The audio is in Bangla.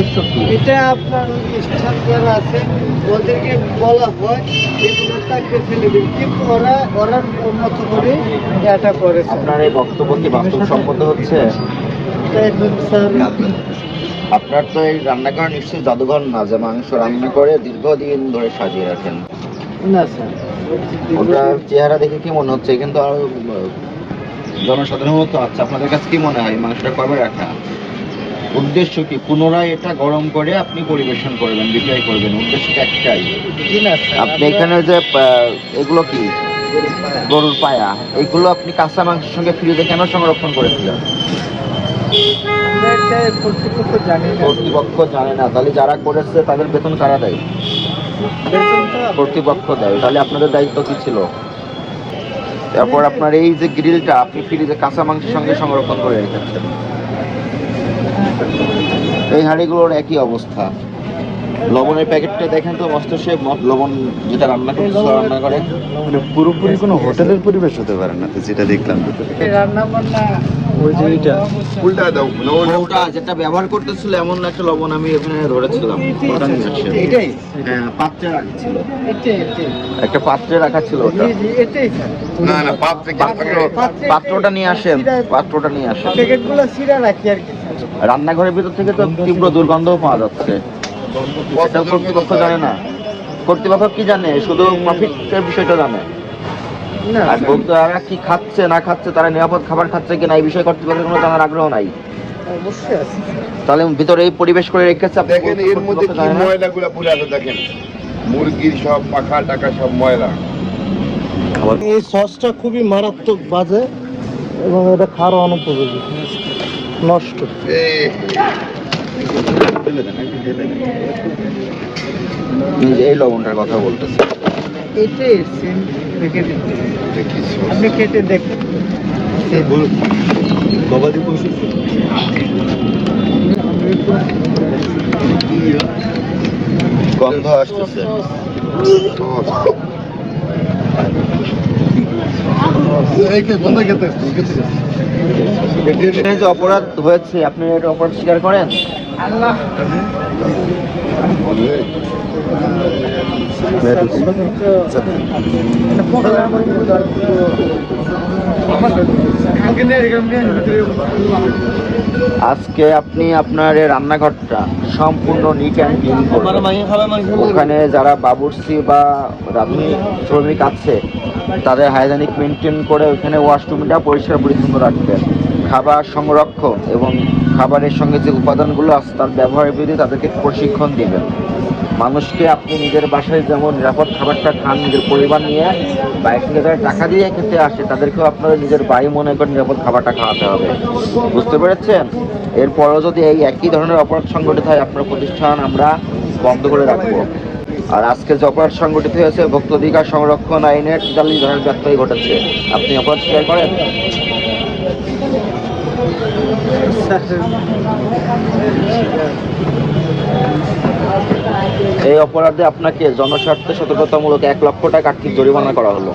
উদ্দেশ্য কি এটা আপনার স্টাফ যারা আছে ওদেরকে বলা হয় এগুলো তাকে ফেলে দিন। কিন্তু ওরা ওরা মতো করে এটা করেছে। আপনার এই বক্তব্য কি বাস্তবসম্মত হচ্ছে? তাই এখন স্যার। আপনার তো এই রান্নাঘর নিশ্চয়ই জাদুঘর না যে মাংস রান্না করে দীর্ঘদিন ধরে সাজিয়ে রাখেন। না স্যার। ওটার চেহারা দেখে কি মনে হচ্ছে? কিন্তু আরও জনসাধারণত আচ্ছা আপনাদের কাছে কি মনে হয়? মাংসটা কবে রাখা? উদ্দেশ্য কি? পুনরায় এটা গরম করে আপনি পরিবেশন করবেন বিক্রয় করবেন উদ্দেশ্য একটাই? আপনি এখানে যে এগুলো কি? গরুর পায়া। এগুলো আপনি কাঁচা মাংসের সঙ্গে ফ্রিজে কেন সংরক্ষণ করেছিলেন? কর্তৃপক্ষ জানি না। কর্তৃপক্ষ জানে না। তাহলে যারা করেছে তাদের বেতন কারা দেয়? কর্তৃপক্ষ দেয়। তাহলে আপনাদের দায়িত্ব কি ছিল? তারপর আপনার এই যে গ্রিলটা আপনি ফ্রিজে কাঁচা মাংসের সঙ্গে সংরক্ষণ করে রেখেছেন। এই হাঁড়িগুলোর একই অবস্থা। লবণের প্যাকেটটা দেখেন তো মস্ত সে লবণ যেটা রান্না করতে রান্না করে। মানে পুরোপুরি কোনো হোটেলের পরিবেশ হতে পারে না তো যেটা দেখলাম। রান্না বান্না ওই যে এইটা। উল্টা দাও ওটা যেটা ব্যবহার করতেছিল এমন একটা লবণ আমি এখানে ধরেছিলাম। এটাই হ্যাঁ পাত্রে রাখা ছিল। একটা পাত্রে রাখা ছিল ওটা। জি জি এটাই স্যার না না পাত্রে পাত্র পাত্রটা নিয়ে আসেন পাত্রটা নিয়ে আসেন। প্যাকেটগুলো সিরা রাখি আর কি। রান্নাঘরের ভিতর থেকে তো তীব্র দুর্গন্ধও পাওয়া যাচ্ছে। কর্তৃপক্ষ জানে না। কর্তৃপক্ষ কি জানে? শুধু প্রফিটের বিষয়টা জানে। না। আর ভোক্তারা কি খাচ্ছে না খাচ্ছে তারা নিরাপদ খাবার খাচ্ছে কিনা এই বিষয়ে কর্তৃপক্ষের কোনো জানার আগ্রহ নাই। তাহলে ভিতরে এই পরিবেশ করে রেখেছে আপনি দেখেন এর মধ্যে কি? পড়ে আছে দেখেন। মুরগির সব পাখা টাকা সব ময়লা। এই সসটা খুবই মারাত্মক বাজে এবং এটা খাওয়ার অনুপযোগী। নষ্ট। এই এই যে এই লবণটার কথা বলতেছে। এটাই সেম রেখে দিতে দেখিস। আপনি কেটে দেখুন। গবাদি পশু গন্ধ আসতেছে। যে অপরাধ হয়েছে আপনি এটা অপরাধ স্বীকার করেন? আজকে আপনি আপনার রান্নাঘরটা সম্পূর্ণ নিট অ্যান্ড ক্লিন ওখানে যারা বাবুর্চি বা রাঁধুনি শ্রমিক আছে, তাদের হাইজেনিক মেনটেন করে ওখানে ওয়াশরুমটা পরিষ্কার পরিচ্ছন্ন রাখবেন। খাবার সংরক্ষণ এবং খাবারের সঙ্গে যে উপাদানগুলো আছে তার ব্যবহারের বিধি তাদেরকে প্রশিক্ষণ দিবেন। মানুষকে আপনি নিজের বাসায় যেমন নিরাপদ খাবারটা খান, নিজের পরিবার নিয়ে বাইরে থেকে যারা টাকা দিয়ে খেতে আসে, তাদেরকেও আপনাদের নিজের বাড়ি মনে করে নিরাপদ খাবারটা খাওয়াতে হবে। বুঝতে পেরেছেন? এরপরও যদি এই একই ধরনের অপরাধ সংগঠিত হয়, আপনার প্রতিষ্ঠান আমরা বন্ধ করে রাখব। আর আজকে যে অপরাধ সংগঠিত হয়েছে, ভোক্ত অধিকার সংরক্ষণ আইনের টোটালি ধরনের ব্যত্যয় ঘটেছে। আপনি অপরাধ স্বীকার করেন? এই অপরাধে আপনাকে জনস্বার্থে সতর্কতামূলক এক লক্ষ টাকা আর্থিক জরিমানা করা হলো।